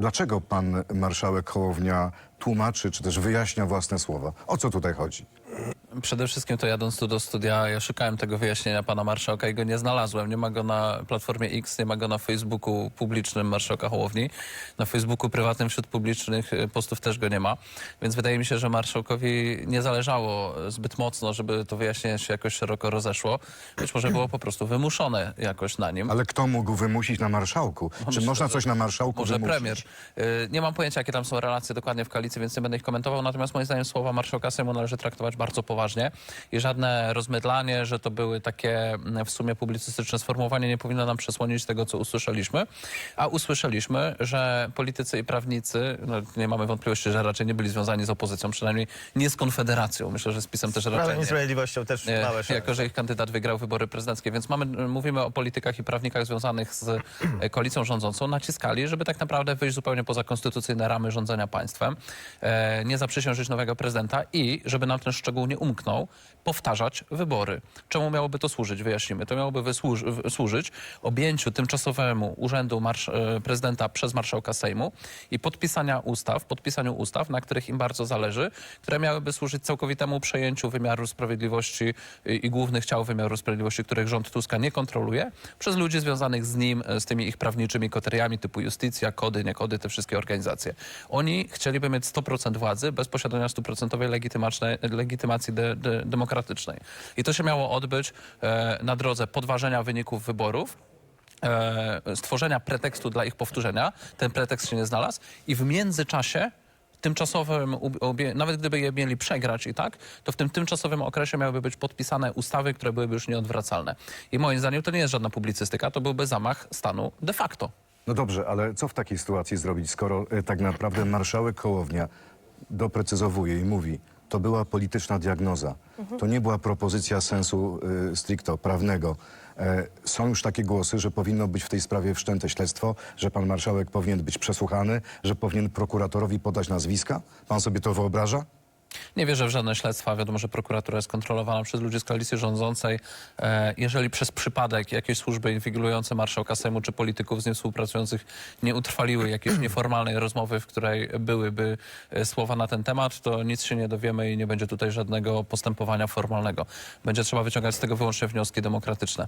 Dlaczego pan marszałek Hołownia tłumaczy, czy też wyjaśnia własne słowa? O co tutaj chodzi? Przede wszystkim to jadąc tu do studia, ja szukałem tego wyjaśnienia pana marszałka i go nie znalazłem. Nie ma go na Platformie X, nie ma go na Facebooku publicznym marszałka Hołowni. Na Facebooku prywatnym wśród publicznych y, postów też go nie ma. Więc wydaje mi się, że marszałkowi nie zależało zbyt mocno, żeby to wyjaśnienie się jakoś szeroko rozeszło. Być może było po prostu wymuszone jakoś na nim. Ale kto mógł wymusić na marszałku? Czy myślę, można coś na marszałku Może wymusić? premier. Y, Nie mam pojęcia, jakie tam są relacje dokładnie w koalicji, więc nie będę ich komentował. Natomiast moim zdaniem słowa marszałka Sejmu należy traktować bardzo poważnie i żadne rozmydlanie, że to były takie mm, w sumie publicystyczne sformułowanie nie powinno nam przesłonić tego, co usłyszeliśmy. A usłyszeliśmy, że politycy i prawnicy, no, nie mamy wątpliwości, że raczej nie byli związani z opozycją, przynajmniej nie z Konfederacją. Myślę, że z PiSem też raczej nie. Sprawiedliwością też małe jako że ich kandydat wygrał wybory prezydenckie. Więc mamy, mówimy o politykach i prawnikach związanych z e, koalicją rządzącą, naciskali, żeby tak naprawdę wyjść zupełnie poza konstytucyjne ramy rządzenia państwem, e, nie zaprzysiężyć nowego prezydenta i, żeby nam ten szczegół nie umknął, powtarzać wybory. Czemu miałoby to służyć? Wyjaśnimy. To miałoby służyć objęciu tymczasowemu urzędu marsz- e, prezydenta przez marszałka Sejmu i podpisania ustaw, podpisaniu ustaw, na których im bardzo zależy, które miałyby służyć całkowitemu przejęciu wymiaru sprawiedliwości i, i głównych ciał wymiaru sprawiedliwości, których rząd Tuska nie kontroluje, przez ludzi związanych z nim, e, z tymi ich prawniczymi koteriami typu Justicja, Kody, nie Kody, te wszystkie organizacje. Oni chcieliby mieć 100% władzy bez posiadania 100% legitymacznej- legitymacji de, de, demokratycznej. I to się miało odbyć e, na drodze podważenia wyników wyborów, e, stworzenia pretekstu dla ich powtórzenia. Ten pretekst się nie znalazł i w międzyczasie tymczasowym, nawet gdyby je mieli przegrać i tak, to w tym tymczasowym okresie miałyby być podpisane ustawy, które byłyby już nieodwracalne. I moim zdaniem to nie jest żadna publicystyka, to byłby zamach stanu de facto. No dobrze, ale co w takiej sytuacji zrobić, skoro e, tak naprawdę marszałek Hołownia doprecyzowuje i mówi, to była polityczna diagnoza, to nie była propozycja sensu y, stricto prawnego. E, są już takie głosy, że powinno być w tej sprawie wszczęte śledztwo, że pan marszałek powinien być przesłuchany, że powinien prokuratorowi podać nazwiska? Pan sobie to wyobraża? Nie wierzę w żadne śledztwa. Wiadomo, że prokuratura jest kontrolowana przez ludzi z koalicji rządzącej. E, jeżeli przez przypadek jakieś służby inwigilujące marszałka Sejmu czy polityków z nim współpracujących nie utrwaliły jakiejś nieformalnej rozmowy, w której byłyby e, słowa na ten temat, to nic się nie dowiemy i nie będzie tutaj żadnego postępowania formalnego. Będzie trzeba wyciągać z tego wyłącznie wnioski demokratyczne.